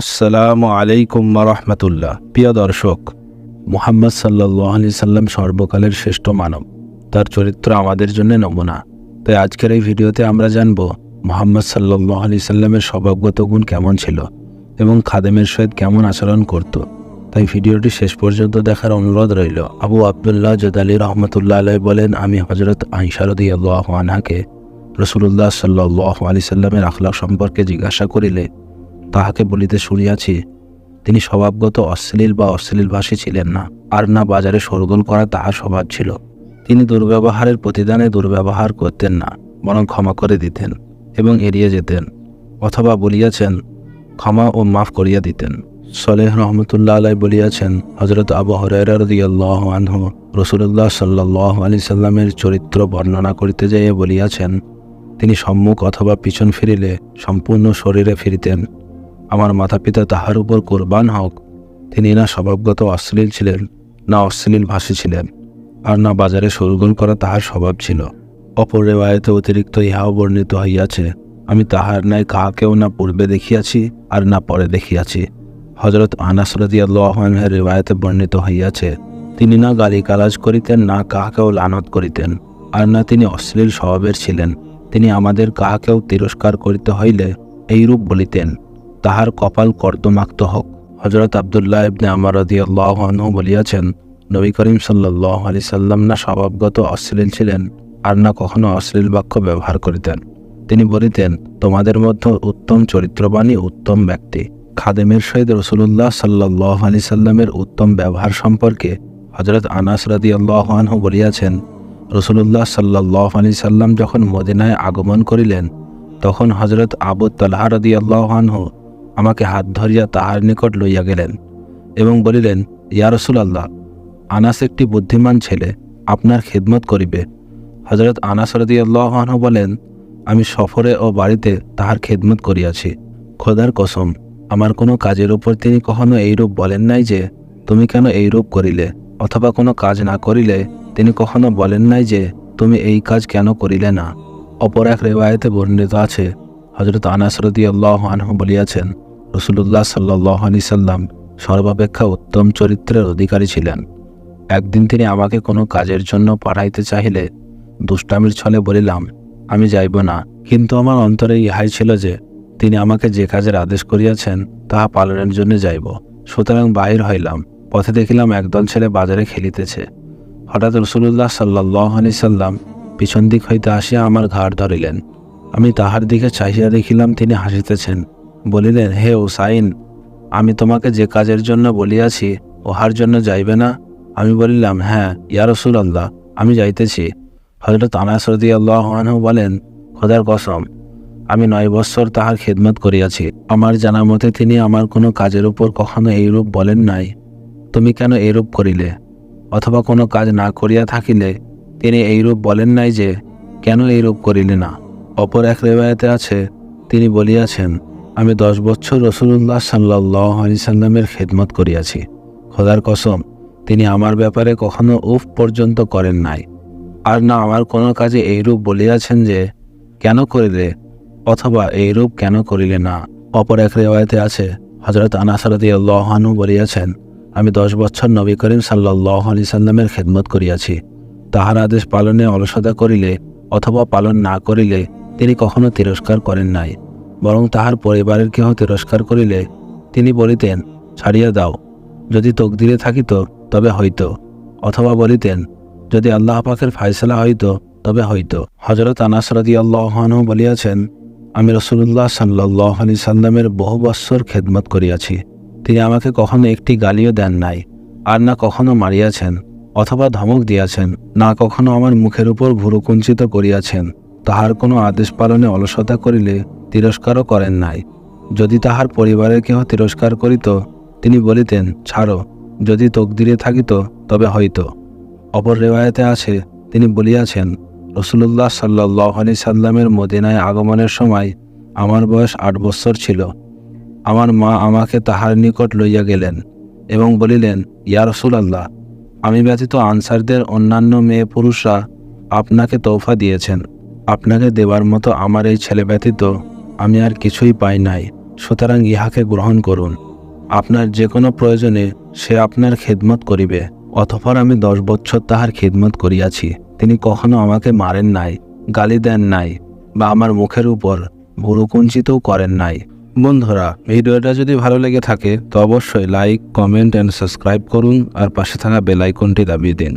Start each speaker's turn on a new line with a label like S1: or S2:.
S1: আসসালামু আলাইকুম রহমতুল্লাহ। প্রিয় দর্শক, মুহাম্মদ সাল্লাহ আলি সাল্লাম সর্বকালের শ্রেষ্ঠ মানব। তার চরিত্র আমাদের জন্য নমুনা। তাই আজকের এই ভিডিওতে আমরা জানব মোহাম্মদ সাল্লাহ আলি সাল্লামের স্বভাবগত গুণ কেমন ছিল এবং খাদেমের সহিত কেমন আচরণ করত। তাই ভিডিওটি শেষ পর্যন্ত দেখার অনুরোধ রইল। আবু আবদুল্লাহ জদালি রহমতুল্লাহ আলাই বলেন, আমি হজরত আইসারদি আল্লাহ আনহাকে রসুল্লাহ সাল্লাহ আলি সাল্লামের আখলাক সম্পর্কে জিজ্ঞাসা করিলে তাহাকে বলিতে শুনিয়াছি, তিনি স্বভাবগত অশ্লীল বা অশ্লীলভাষী ছিলেন না। আর না বাজারে সরগোল করা তাহার স্বভাব ছিল। তিনি দুর্ব্যবহারের প্রতিদানে দুর্ব্যবহার করতেন না, বরং ক্ষমা করে দিতেন এবং এড়িয়ে যেতেন, অথবা বলিয়াছেন, ক্ষমা ও মাফ করিয়া দিতেন। সলেহ রহমতুল্লাহ আলাই বলিয়াছেন হজরত আবু হরাইরাদিয়াল্লাহ আনহু রসুল্লাহ সাল্লাহ আলি সাল্লামের চরিত্র বর্ণনা করিতে যাইয়া বলিয়াছেন, তিনি সম্মুখ অথবা পিছন ফিরিলে সম্পূর্ণ শরীরে ফিরিতেন। আমার মাতা পিতা তাহার উপর কোরবান হোক। তিনি না স্বভাবগত অশ্লীল ছিলেন, না অশ্লীল ভাষী ছিলেন, আর না বাজারে সরগোল করা তাহার স্বভাব ছিল। অপর রেওয়ায়তে অতিরিক্ত ইহাও বর্ণিত হইয়াছে, আমি তাহার ন্যায় কাহাকেও না পূর্বে দেখিয়াছি, আর না পরে দেখিয়াছি। হজরত আনাস রাদিয়াল্লাহের রেওয়ায়তে বর্ণিত হইয়াছে, তিনি না গালিগালাজ করিতেন, না কাহাকেও লানত করিতেন, আর না তিনি অশ্লীল স্বভাবের ছিলেন। তিনি আমাদের কাহাকেও তিরস্কার করিতে হইলে এইরূপ বলিতেন। তাহার কপাল কর্দমাক্ত হোক। হজরত আবদুল্লাহ ইবনে আমার রদিয়াল্লাহনু বলিয়াছেন, নবী করিম সাল্লাহ আলি সাল্লাম না স্বভাবগত অশ্লীল ছিলেন আর না কখনো অশ্লীল বাক্য ব্যবহার করিতেন। তিনি বলিতেন, তোমাদের মধ্যে উত্তম চরিত্রবাণী উত্তম ব্যক্তি। খাদেমের সহিত রসুল্লাহ সাল্লাহ আলি সাল্লামের উত্তম ব্যবহার সম্পর্কে হজরত আনাস রাদি আল্লাহানহু বলিয়াছেন রসুল্লাহ সাল্লাহ আলি সাল্লাম যখন মদিনায় আগমন করিলেন, তখন হজরত আবু তালাহ রদি আল্লাহানহু আমাকে হাত ধরিয়া তাহার নিকট লইয়া গেলেন এবং বলিলেন ইয়ারসুল আল্লাহ আনাস একটি বুদ্ধিমান ছেলে, আপনার খেদমত করিবে। হজরত আনাস রদি আল্লাহানহু বলেন, আমি সফরে ও বাড়িতে তাহার খেদমত করিয়াছি। খোদার কসম, আমার কোনো কাজের উপর তিনি কখনো এইরূপ বলেন নাই যে, তুমি কেন এইরূপ করিলে? অথবা কোনো কাজ না করিলে তিনি কখনো বলেন নাই যে, তুমি এই কাজ কেন করিলে না? অপর এক রেওয়ায়তে বর্ণিত আছে হজরত আনাসরদি আল্লাহ আনহু বলিয়াছেন রসুল্লাহ সাল্লাহ আলি সাল্লাম সর্বাপেক্ষা উত্তম চরিত্রের অধিকারী ছিলেন। একদিন তিনি আমাকে কোনো কাজের জন্য পাঠাইতে চাহিলে দুষ্টামির ছলে বলিলাম, আমি যাইব না। কিন্তু আমার অন্তরে ইহাই ছিল যে, তিনি আমাকে যে কাজের আদেশ করিয়াছেন, তাহা পালনের জন্য যাইব। সুতরাং বাহির হইলাম। পথে দেখিলাম একদল ছেলে বাজারে খেলিতেছে। হঠাৎ রসুল্লাহ সাল্লাহ আলি সাল্লাম পিছন দিক হইতে আসিয়া আমার ঘাড় ধরিলেন। আমি তাহার দিকে চাহিয়া দেখিলাম তিনি হাসিতেছেন। বলিলেন, হে ওসাইন, আমি তোমাকে যে কাজের জন্য বলিয়াছি ওহার জন্য যাইবে না? আমি বলিলাম হ্যাঁ ইয়া রসুল আল্লাহ আমি যাইতেছি। হজরত আনাসরদি আল্লাহ বলেন, খোদার কসম, আমি নয় বৎসর তাহার খেদমত করিয়াছি। আমার জানা মতে তিনি আমার কোনো কাজের উপর কখনো এইরূপ বলেন নাই। তুমি কেন এইরূপ করিলে? অথবা কোনো কাজ না করিয়া থাকিলে তিনি এইরূপ বলেন নাই যে, কেন এইরূপ করিলে না? অপর এক রেবায়তে আছে, তিনি বলিয়াছেন আমি দশ বছর রসুল্লাহ সাল্লাহ আলি সাল্লামের খেদমত করিয়াছি। খোদার কসম, তিনি আমার ব্যাপারে কখনো উফ পর্যন্ত করেন নাই। আর না আমার কোনো কাজে এইরূপ বলিয়াছেন যে, কেন করিলে, অথবা এইরূপ কেন করিলে না। অপর এক রেওয়ায়তে আছে হজরত আনাসারদি আল্লাহানু বলিয়াছেন, আমি দশ বছর নবী করিম সাল্লাহ আলি সাল্লামের খেদমত করিয়াছি। তাহার আদেশ পালনে অলসতা করিলে, অথবা পালন না করিলে, তিনি কখনো তিরস্কার করেন নাই। বরং তাহার পরিবারের কেহ তিরস্কার করিলে তিনি বলিতেন, ছাড়িয়া দাও। যদি তকদিরে থাকিত, তবে হইত। অথবা বলিতেন, যদি আল্লাহ পাকের ফায়সলা হইত, তবে হইত। হজরত আনাসরদি আল্লাহানু বলিয়াছেন, আমি রসুল্লাহ সাল্লাহ আলি সাল্লামের বহু বৎসর খেদমত করিয়াছি। তিনি আমাকে কখনো একটি গালিও দেন নাই, আর না কখনো মারিয়াছেন, অথবা ধমক দিয়াছেন, না কখনো আমার মুখের উপর ভুরুকুঞ্চিত করিয়াছেন। তাহার কোনো আদেশ পালনে অলসতা করিলে তিরস্কারও করেন নাই। যদি তাহার পরিবারের কেহ তিরস্কার করিত, তিনি বলিতেন, ছাড়ো, যদি তকদিরে থাকিত, তবে হয়তো অপর রেওয়ায়তে আছে, তিনি বলিয়াছেন রসুল্লাহ সাল্লাহ আলি সাল্লামের মদিনায় আগমনের সময় আমার বয়স আট বৎসর ছিল। আমার মা আমাকে তাহার নিকট লইয়া গেলেন এবং বলিলেন, ইয়া রসুল আল্লাহ আমি ব্যতীত আনসারদের অন্যান্য মেয়ে পুরুষরা আপনাকে তৌফা দিয়েছেন। আপনাকে দেবার মতো আমার এই ছেলে ব্যতীত আমি আর কিছুই পাই নাই, সুতরাং ইহাকে গ্রহণ করুন। আপনার যে কোনো প্রয়োজনে সে আপনার খেদমত করিবে অথপর আমি দশ বৎসর তাহার খেদমত করিয়াছি। তিনি কখনো আমাকে মারেন নাই, গালি দেন নাই, বা আমার মুখের উপর ভুরুকুঞ্চিতও করেন নাই। বন্ধুরা, ভিডিওটা যদি ভালো লেগে থাকে, তো অবশ্যই লাইক কমেন্ট অ্যান্ড সাবস্ক্রাইব করুন, আর পাশে থাকা বেল আইকনটি দাবিয়ে দিন।